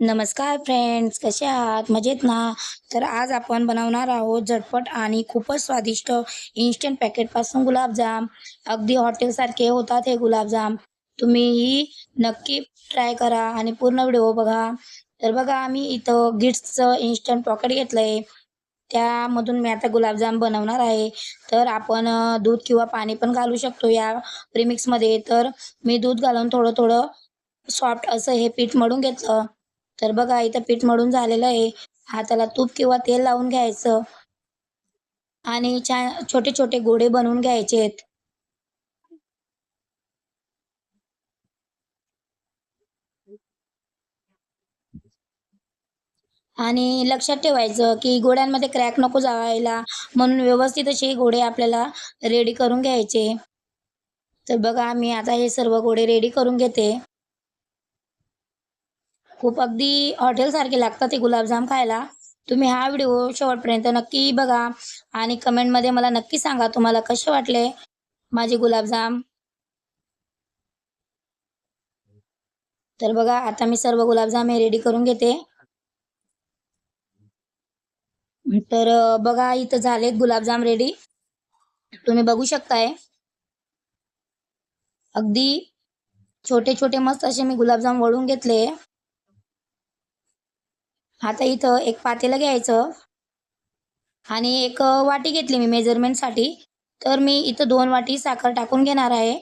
नमस्कार फ्रेंड्स कसे आहात? मजेत ना? तर आज आपण बनवणार आहोत झटपट आणि खूपच स्वादिष्ट इन्स्टंट पॅकेटपासून गुलाबजाम. अगदी हॉटेलसारखे होतात हे गुलाबजाम. तुम्हीही नक्की ट्राय करा आणि पूर्ण व्हिडिओ बघा. तर बघा आम्ही इथं गिट्सचं इन्स्टंट पॉकेट घेतलं आहे त्यामधून मी आता गुलाबजाम बनवणार आहे. तर आपण दूध किंवा पाणी पण घालू शकतो या प्रिमिक्समध्ये तर मी दूध घालून थोडं थोडं सॉफ्ट असं हे पीठ मळून घेतलं. तर बघा इथं पीठ मळून झालेलं आहे. हाताला तूप किंवा तेल लावून घ्यायचं. आणि छान छोटे छोटे गोडे बनवून घ्यायचे आणि लक्षात ठेवायचं की गोड्यांमध्ये क्रॅक नको जावायला म्हणून व्यवस्थित असे गोडे आपल्याला रेडी करून घ्यायचे. तर बघा मी आता हे सर्व गोडे रेडी करून घेते. खूप अगदी हॉटेलसारखे लागतात ते गुलाबजाम खायला. तुम्ही हा व्हिडिओ शेवटपर्यंत नक्की बघा आणि कमेंटमध्ये मला नक्की सांगा तुम्हाला कसे वाटले माझे गुलाबजाम. तर बघा आता मी सर्व गुलाबजाम हे रेडी करून घेते. तर बघा इथं झालेत गुलाबजाम रेडी तुम्ही बघू शकताय. अगदी छोटे छोटे मस्त असे मी गुलाबजाम वळून घेतले. आता इथं एक पातेलं घ्यायचं. आणि एक वाटी घेतली मी मेजरमेंटसाठी तर मी इथं दोन वाटी साखर टाकून घेणार आहे.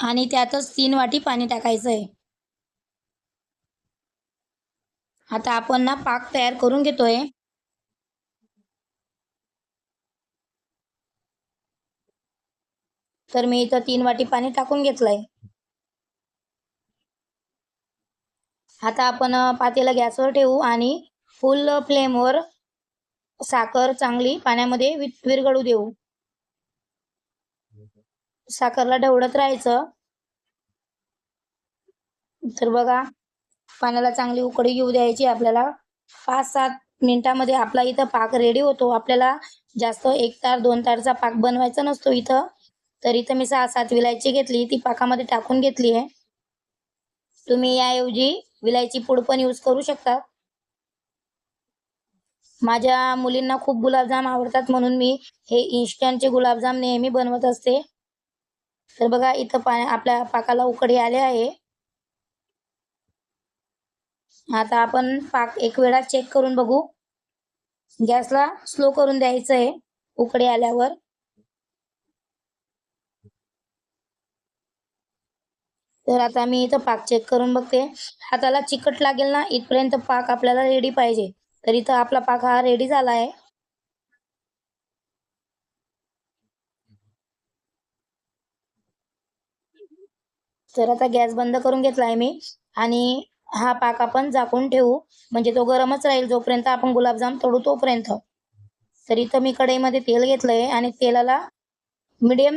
आणि त्यातच तीन वाटी पाणी टाकायचं आहे आता आपण ना पाक तयार करून घेतोय. तर मी इथं तीन वाटी पाणी टाकून घेतलंय. आता आपण पातेला गॅसवर ठेवू आणि फुल फ्लेमवर साखर चांगली पाण्यामध्ये वि विरघळू देऊ. साखरला ढवळत राहायचं. तर बघा पाण्याला चांगली उकडी घेऊ द्यायची. आपल्याला पाच सात मिनिटामध्ये आपला इथं पाक रेडी होतो. आपल्याला जास्त एक तार दोन तारचा पाक बनवायचा नसतो इथं. तर इथं मी सहा सात विलायची घेतली. ती पाकामध्ये टाकून घेतली आहे. तुम्ही याऐवजी विलायची पूड पण यूज करू शकता माझ्या मुलींना खूप गुलाबजाम आवडतात म्हणून मी हे इन्स्टंटचे गुलाबजाम नेहमी बनवत असते. तर बघा इथं पाण्या आपल्या पाकाला उकडी आले आहे. आता आपण पाक एक वेळा चेक करून बघू. गॅसला स्लो करून द्यायचं आहे उकडी आल्यावर. तर आता मी इथं पाक चेक करून बघते. हाताला चिकट लागेल ना इथपर्यंत पाक आपल्याला रेडी पाहिजे. तर इथं आपला पाक हा रेडी झाला आहे. तर आता गॅस बंद करून घेतला आहे मी. आणि हा पाक आपण झाकून ठेवू. म्हणजे तो गरमच राहील जोपर्यंत आपण गुलाबजाम तोडू तोपर्यंत. तर इथं मी कढईमध्ये तेल घेतलंय आणि तेलाला मिडियम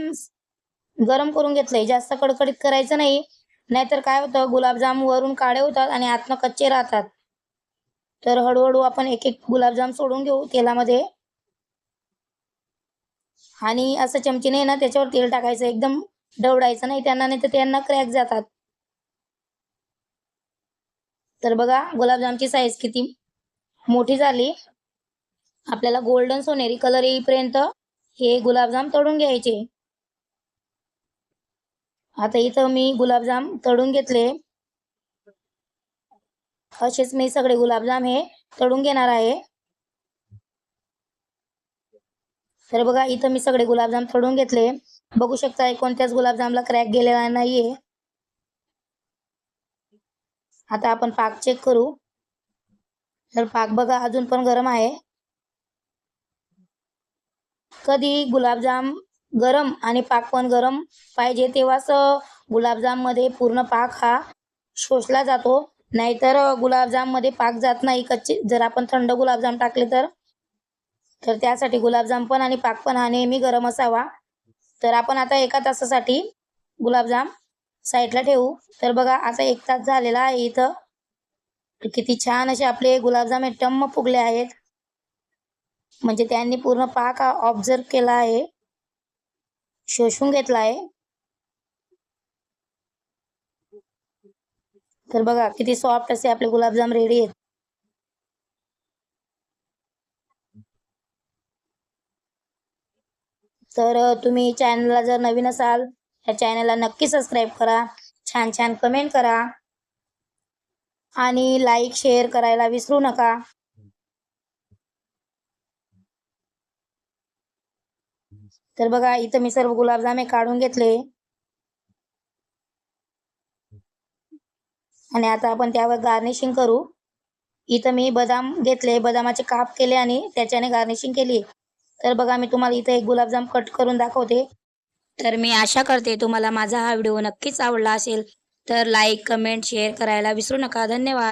गरम करून घेतलंय. जास्त कडकडीत करायचं नाही. नाहीतर काय होतं गुलाबजाम वरून काळे होतात आणि आतनं कच्चे राहतात. तर हळूहळू आपण एक एक गुलाबजाम सोडून घेऊ तेलामध्ये. आणि असं चमचीने ना त्याच्यावर तेल टाकायचं एकदम डवडायचं नाही त्यांना नाही तर त्यांना क्रॅक जातात. तर बघा गुलाबजामची साईज किती मोठी झाली. आपल्याला गोल्डन सोनेरी कलर येईपर्यंत हे गुलाबजाम तळून घ्यायचे. आता इथं मी गुलाबजाम तळून घेतले. असेच मी सगळे गुलाबजाम हे तळून घेणार आहे. तर बघा इथं मी सगळे गुलाबजाम तळून घेतले. बघू शकता कोणत्याच गुलाबजामला क्रॅक गेलेला नाहीये. आता आपण पाक चेक करू. तर पाक बघा अजून पण गरम आहे. कधी गुलाबजाम गरम आणि पाक पण गरम पाहिजे तेव्हाच गुलाबजाममध्ये पूर्ण पाक हा शोषला जातो. नाहीतर गुलाबजाममध्ये पाक जात नाही कच्चे. जर आपण थंड गुलाबजाम टाकले तर तर त्यासाठी गुलाबजाम पण आणि पाक पण हा नेहमी गरम असावा. तर आपण आता एका तासासाठी गुलाबजाम साईडला ठेवू. तर बघा आता एक तास झालेला आहे इथं. किती छान असे आपले गुलाबजाम हे टम्म फुगले आहेत. म्हणजे त्यांनी पूर्ण पाक हा ऑब्झर्व केला आहे. शोषून घेतला आहे. तर बघा किती सॉफ्ट असे आपले गुलाबजाम रेडी आहेत. तर तुम्ही चॅनलला जर नवीन असाल या चॅनलला नक्की सबस्क्राईब करा. छान छान कमेंट करा. आणि लाईक शेअर करायला विसरू नका. तर बघा इथं मी सर्व गुलाबजामे काढून घेतले. आणि आता आपण त्यावर गार्निशिंग करू. इथं मी बदाम घेतले बदामाचे काप केले आणि त्याच्याने गार्निशिंग केली. तर बघा मी तुम्हाला इथं एक गुलाबजाम कट करून दाखवते. तर मी आशा करते तुम्हाला माझा हा व्हिडिओ नक्कीच आवडला असेल. तर लाईक कमेंट शेअर करायला विसरू नका. धन्यवाद.